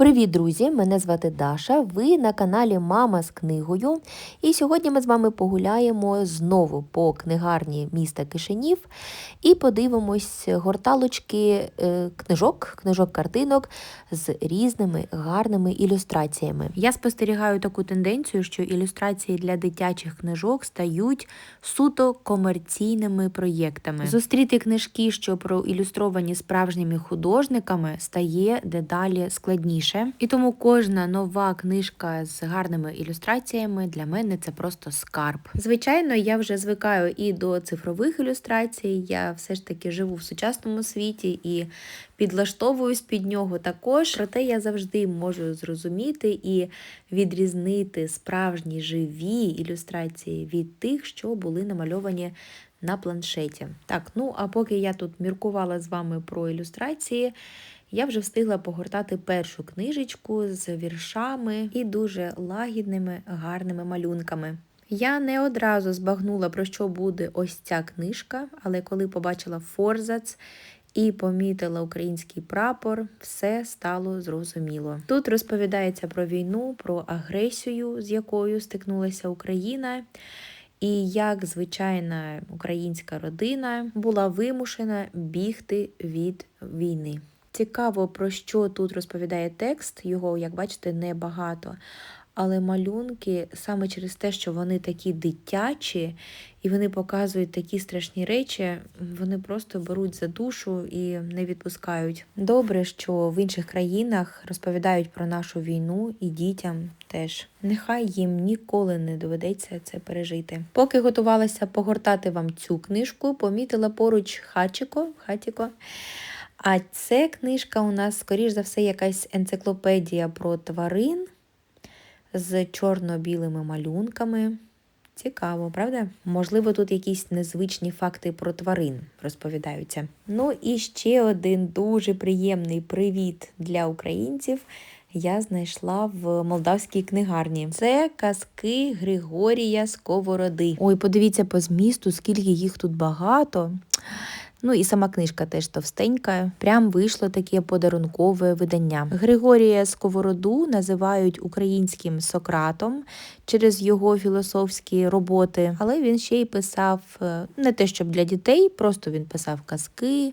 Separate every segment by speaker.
Speaker 1: Привіт, друзі! Мене звати Даша. Ви на каналі Мама з книгою. І сьогодні ми з вами погуляємо знову по книгарні міста Кишинів і подивимось горталочки е, книжок, книжок-картинок з різними гарними ілюстраціями. Я спостерігаю таку тенденцію, що ілюстрації для дитячих книжок стають суто комерційними проєктами. Зустріти книжки, що проілюстровані справжніми художниками, стає дедалі складніше. І тому кожна нова книжка з гарними ілюстраціями для мене це просто скарб. Звичайно, я вже звикаю і до цифрових ілюстрацій. Я все ж таки живу в сучасному світі і підлаштовуюсь під нього також. Проте я завжди можу зрозуміти і відрізнити справжні живі ілюстрації від тих, що були намальовані на планшеті. Так, ну а поки я тут міркувала з вами про ілюстрації, я вже встигла погортати першу книжечку з віршами і дуже лагідними, гарними малюнками. Я не одразу збагнула, про що буде ось ця книжка, але коли побачила форзац і помітила український прапор, все стало зрозуміло. Тут розповідається про війну, про агресію, з якою стикнулася Україна. І як звичайна українська родина була вимушена бігти від війни. Цікаво, про що тут розповідає текст, його, як бачите, небагато. Але малюнки саме через те, що вони такі дитячі і вони показують такі страшні речі, вони просто беруть за душу і не відпускають. Добре, що в інших країнах розповідають про нашу війну і дітям теж. Нехай їм ніколи не доведеться це пережити. Поки готувалася погортати вам цю книжку, помітила поруч хачіко, хатіко. А це книжка у нас, скоріш за все, якась енциклопедія про тварин з чорно-білими малюнками. Цікаво, правда? Можливо, тут якісь незвичні факти про тварин розповідаються. Ну і ще один дуже приємний привіт для українців. Я знайшла в молдавській книгарні. Це казки Григорія Сковороди. Ой, подивіться по змісту, скільки їх тут багато. Ну і сама книжка теж товстенька. Прям вийшло таке подарункове видання. Григорія Сковороду називають українським Сократом через його філософські роботи, але він ще й писав е, не те, щоб для дітей, просто він писав казки,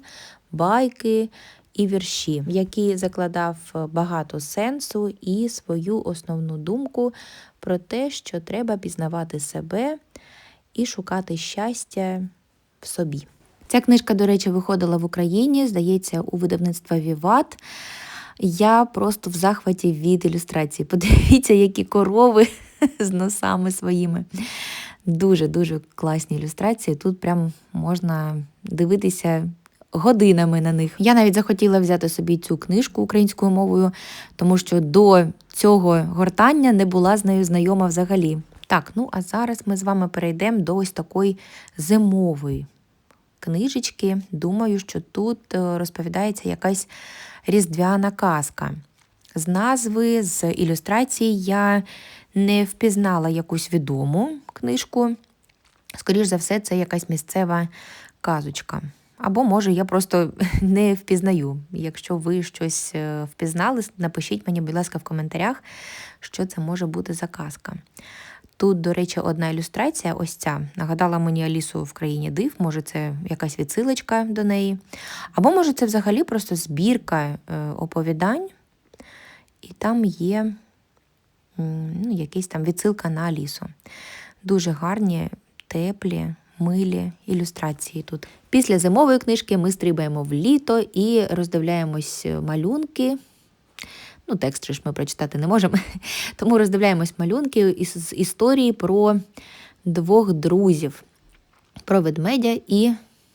Speaker 1: байки. І вірші, які закладав багато сенсу і свою основну думку про те, що треба пізнавати себе і шукати щастя в собі. Ця книжка, до речі, виходила в Україні, здається, у видавництва Віват. Я просто в захваті від ілюстрації. Подивіться, які корови з носами своїми. Дуже-дуже класні ілюстрації. Тут прям можна дивитися годинами на них. Я навіть захотіла взяти собі цю книжку українською мовою, тому що до цього гортання не була з нею знайома взагалі. Так, ну а зараз ми з вами перейдемо до ось такої зимової книжечки. Думаю, що тут е, розповідається якась різдвяна казка. З назви, з ілюстрації я не впізнала якусь відому книжку. Скоріш за все, це якась місцева казочка. Або, може, я просто не впізнаю. Якщо ви щось е, впізнали, напишіть мені, будь ласка, в коментарях, що це може бути за казка. Тут, до речі, одна ілюстрація, ось ця. Нагадала мені Алісу в країні див, може, це якась відсилочка до неї. Або, може, це взагалі просто збірка е, оповідань, і там є ну, якийсь там відсилка на Алісу. Дуже гарні, теплі, милі ілюстрації тут. Після зимової книжки ми стрибаємо в літо і роздивляємось малюнки. Ну, текст ж ми прочитати не можемо. Тому роздивляємось малюнки із історії про двох друзів: про ведмедя і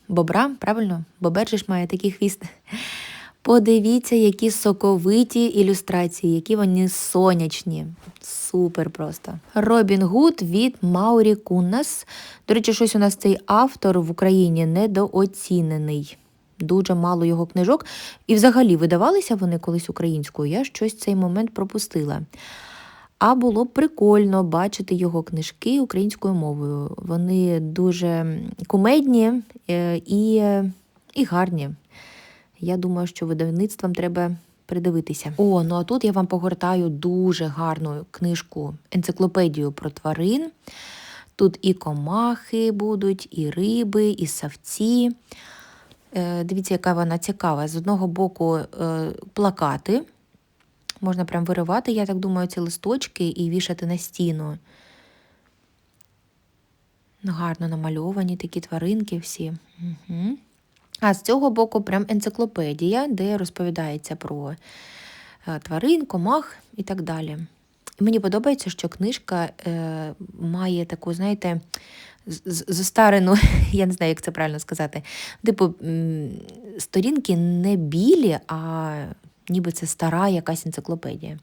Speaker 1: бобра. Правильно, бобер ж має такий хвіст. Подивіться, які соковиті ілюстрації, які вони сонячні. Супер просто. Робін Гуд від Маурі Куннас. До речі, щось у нас цей автор в Україні недооцінений дуже мало його книжок. І взагалі видавалися вони колись українською, я щось цей момент пропустила. А було прикольно бачити його книжки українською мовою. Вони дуже кумедні е, і, і гарні. Я думаю, що видавництвам треба придивитися. О, ну а тут я вам погортаю дуже гарну книжку енциклопедію про тварин. Тут і комахи будуть, і риби, і савці. Е, Дивіться, яка вона цікава. З одного боку е, плакати. Можна прям виривати, я так думаю, ці листочки і вішати на стіну. Гарно намальовані такі тваринки всі. Угу. А з цього боку прям енциклопедія, де розповідається про е, тварин, комах і так далі. І мені подобається, що книжка е, має таку, знаєте, з- з- я не знаю, як це правильно сказати. Типу, сторінки не білі, а ніби це стара якась енциклопедія.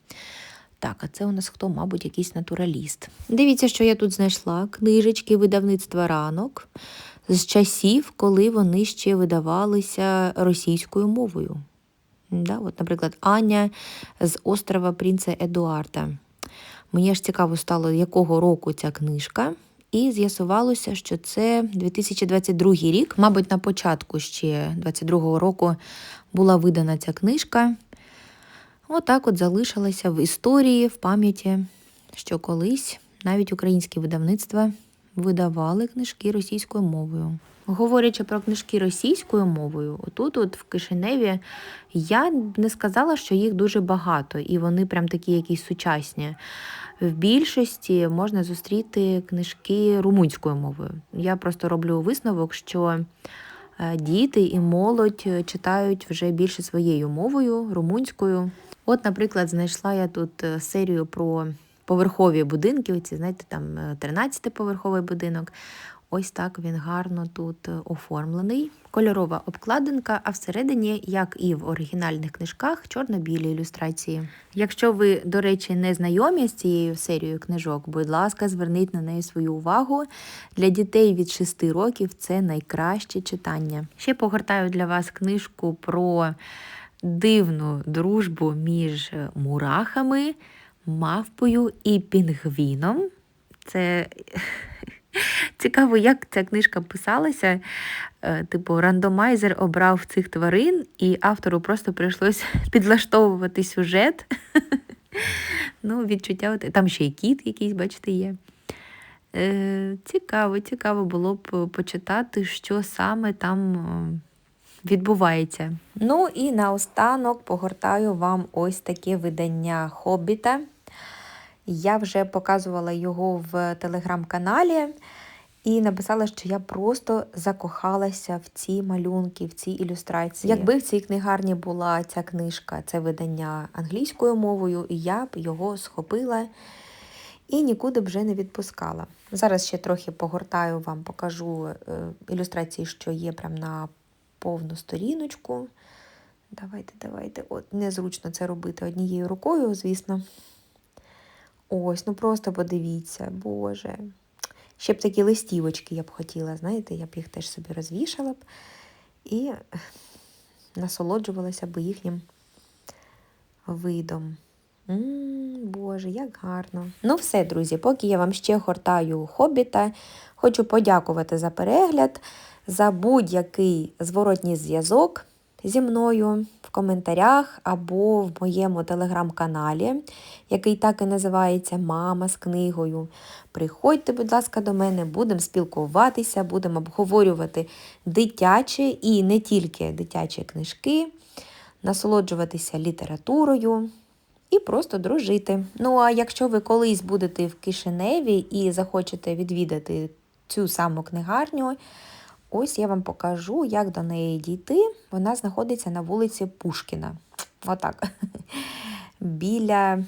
Speaker 1: Так, а це у нас хто, мабуть, якийсь натураліст. Дивіться, що я тут знайшла: книжечки видавництва ранок з часів, коли вони ще видавалися російською мовою. Да, от, наприклад, Аня з острова Принца Едуарда. Мені аж цікаво стало, якого року ця книжка. І з'ясувалося, що це 2022 рік, мабуть, на початку ще 22-го року була видана ця книжка. Отак от залишилася в історії, в пам'яті, що колись навіть українські видавництва видавали книжки російською мовою. Говорячи про книжки російською мовою, отут, от в Кишиневі, я б не сказала, що їх дуже багато, і вони прям такі якісь сучасні. В більшості можна зустріти книжки румунською мовою. Я просто роблю висновок, що е, діти і молодь читають вже більше своєю мовою, румунською. От, наприклад, знайшла я тут е, серію про поверхові будинки. Оці, знаєте, там 13-поверховий будинок. Ось так він гарно тут е, оформлений. Кольорова обкладинка, а всередині, як і в оригінальних книжках, чорно-білі ілюстрації. Якщо ви, до речі, не знайомі з цією серією книжок, будь ласка, зверніть на неї свою увагу. Для дітей від 6 років це найкраще читання. Ще погортаю для вас книжку про дивну дружбу між мурахами, мавпою і пінгвіном. Це цікаво, як ця книжка писалася. Е, Типу, рандомайзер обрав цих тварин, і автору просто прийшлось підлаштовувати сюжет. Ну, відчуття, там ще й кіт якийсь, бачите, є. Е, Цікаво, цікаво було б почитати, що саме там е, відбувається. Ну і наостанок погортаю вам ось таке видання Хобіта. Я вже показувала його в телеграм-каналі і написала, що я просто закохалася в ці малюнки, в ці ілюстрації. Якби в цій книгарні була ця книжка, це видання англійською мовою, я б його схопила і нікуди б вже не відпускала. Зараз ще трохи погортаю вам, покажу е, ілюстрації, що є прямо на повну сторіночку. Давайте, давайте. От незручно це робити однією рукою, звісно. Ось, ну просто подивіться, Боже. Ще б такі листівочки я б хотіла, знаєте, я б їх теж собі розвішала б і насолоджувалася б їхнім видом. м Боже, як гарно. Ну, все, друзі, поки я вам ще гортаю хобіта, хочу подякувати за перегляд, за будь-який зворотній зв'язок зі мною в коментарях або в моєму телеграм-каналі, який так і називається Мама з книгою. Приходьте, будь ласка, до мене, будемо спілкуватися, будемо обговорювати дитячі і не тільки дитячі книжки, насолоджуватися літературою і просто дружити. Ну а якщо ви колись будете в Кишиневі і захочете відвідати цю саму книгарню, ось я вам покажу, як до неї дійти. Вона знаходиться на вулиці Пушкіна. Отак. Біля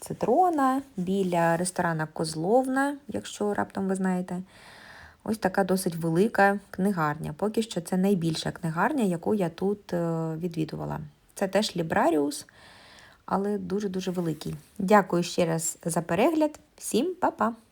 Speaker 1: цитрона, біля ресторана Козловна, якщо раптом ви знаєте. Ось така досить велика книгарня. Поки що це найбільша книгарня, яку я тут е, відвідувала. Це теж Лібраріус, але дуже-дуже великий. Дякую ще раз за перегляд. Всім па-па!